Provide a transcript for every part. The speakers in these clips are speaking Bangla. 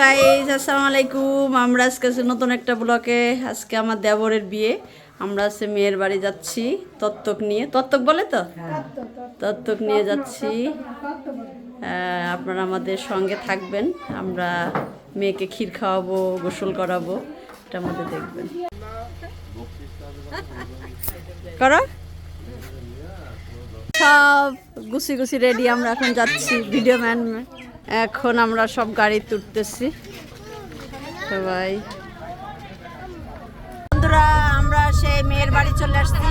গাইজ আসসালামু আলাইকুম আমরা আজকে আছি নতুন একটা ব্লকে আজকে আমার দেবরের বিয়ে। আমরা আজকে মেয়ের বাড়ি যাচ্ছি তত্ত্বক নিয়ে। তত্ত্বক বলে তো? তত্ত্বক নিয়ে যাচ্ছি। আপনারা আমাদের সঙ্গে থাকবেন। আমরা মেয়েকে ক্ষীর খাওয়াবো, গোসল করাবো। এটা আমাদের দেখবেন। করো। সব গুছি গুছি রেডি আমরা এখন যাচ্ছি। ভিডিও ম্যান এখন আমরা সব গাড়ি তুলতেছি। সবাই। বন্ধুরা, আমরা সেই মেয়ের বাড়ি চলে আসছি,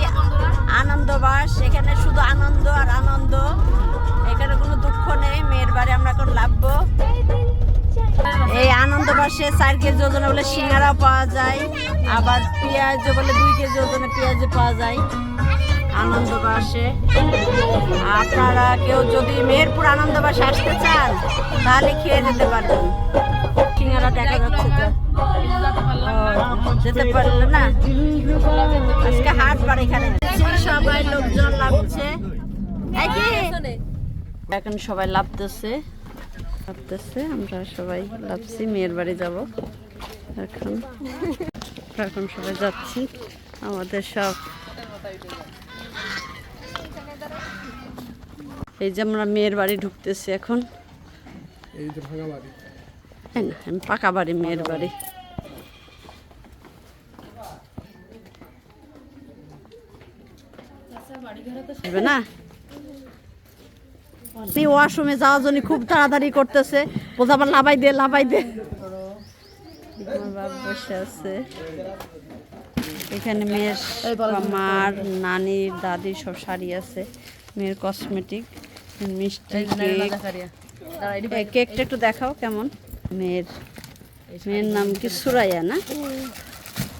আনন্দবাস। এখানে শুধু আনন্দ আর আনন্দ। এখানে কোনো দুঃখ নেই, মেয়ের বাড়ি আমরা এখন লাভবো। এই আনন্দবাসে চার কেজি ওজনে বলে সিঙ্গারা পাওয়া যায়, আবার পেঁয়াজ বলে দুই কেজি ওজনে পেঁয়াজ পাওয়া যায়। আনন্দবাসে। আপনারা কেউ যদি মেহেরপুর আনন্দবাসে আসতে চান, তাহলে খেয়ে যেতে পারবেন। সিঙ্গারা দেখা যাচ্ছে তো। যেতে পারলে না? আজকে হাট বার এখানে। সবাই লোকজন লাগছে এখন সবাই লাভতেছে লাভতেছে আমরা সবাই লাভছি মেয়ের বাড়ি যাব এখন। এখন সবাই যাচ্ছি। আমাদের সব এই যে আমরা মেয়ের বাড়ি ঢুকতেছি এখন। এই যে ভাঙা বাড়ি। এই না, পাকা বাড়ি মেয়ের বাড়ি। না? তুই ওয়াশরুমে যাওয়ার জন্য খুব তাড়াতাড়ি করতেছে। বলতে আবার লাভাই দে লাভাই দে। আমার বাপ বসে আছে। এখানে মেয়ের মার নানির দাদির সব শাড়ি আছে। মেয়ের কসমেটিক মিষ্টি কেক কেকটা একটু দেখাও কেমন। মেয়ের মেয়ের নাম কি সুরাইয়া না?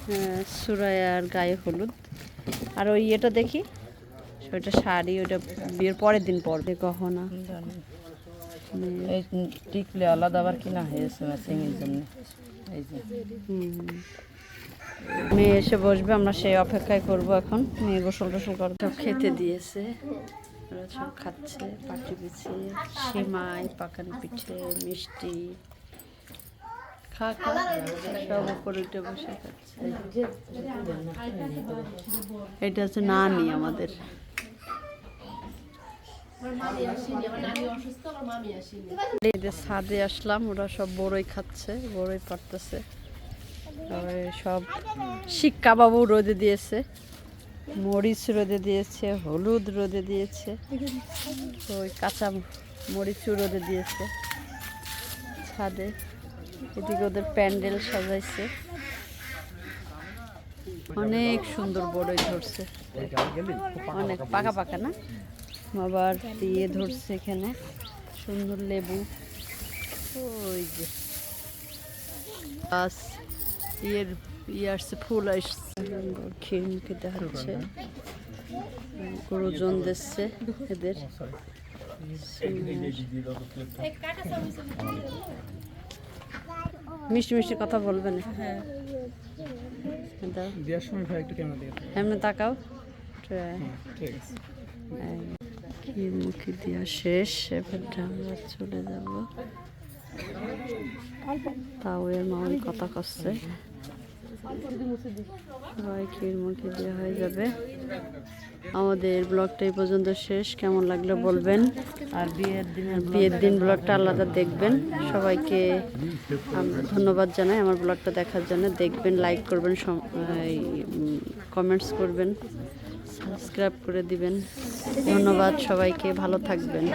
হ্যাঁ, সুরাইয়ার গায়ে হলুদ। আর ওই এটা দেখি? ওইটা শাড়ি ওইটা বিয়ের পরের দিন পরবে গহনা। টিকলে আলাদা আবার কিনা হয়েছে ম্যাচিং এর জন্য। এই যে। হুম। মেয়ে এসে বসবে, আমরা সেই অপেক্ষায় করব এখন। মেয়ে গোসল টোসল করবে। সব খেতে দিয়েছে। ওরা সব খাচ্ছে, পাটি পিছে সেমাই, পাকানি পিঠে, মিষ্টি। খা খা। সব বসে খাচ্ছে। এটা হচ্ছে নানি আমাদের। ছাদে আসলাম, ওরা সব বড়ই খাচ্ছে, বড়ই পারতেছে। সব শিক্ষা বাবু রোদে দিয়েছে, মরিচ রোদে দিয়েছে, হলুদ রোদে দিয়েছে, ওই কাঁচা মরিচও রোদে দিয়েছে। ছাদে এদিকে ওদের প্যান্ডেল সাজাইছে। অনেক সুন্দর বড়ই ধরছে। অনেক পাকা পাকা না? আবার দিয়ে ধরছে এখানে। সুন্দর লেবু। ওই যে। গাছ। ইয়ের ইয়ে আসছে ফুল আসছে মুখে দেখাচ্ছে গুরুজন দিচ্ছে এদের মিষ্টি মিষ্টি কথা বলবে না দাও দেওয়ার সময় ভাই একটু ক্যামেরা দিয়ে। এমনি তাকাও। ট্রাই ঠিক আছে। ক্ষীর মুখে দেওয়া শেষ এবার আমরা চলে যাব। তাও এর মামনি কথা করছে সবাই ক্ষীর মুখে দেওয়া হয়ে যাবে। আমাদের ব্লগটা এই পর্যন্ত শেষ। কেমন লাগল বলবেন? আর বিয়ের দিনের বিয়ের দিন ব্লগটা আলাদা দেখবেন। সবাইকে ধন্যবাদ জানাই আমার ব্লগটা দেখার জন্য। দেখবেন লাইক করবেন কমেন্টস করবেন সাবস্ক্রাইব করে দিবেন। ধন্যবাদ সবাইকে ভালো থাকবেন।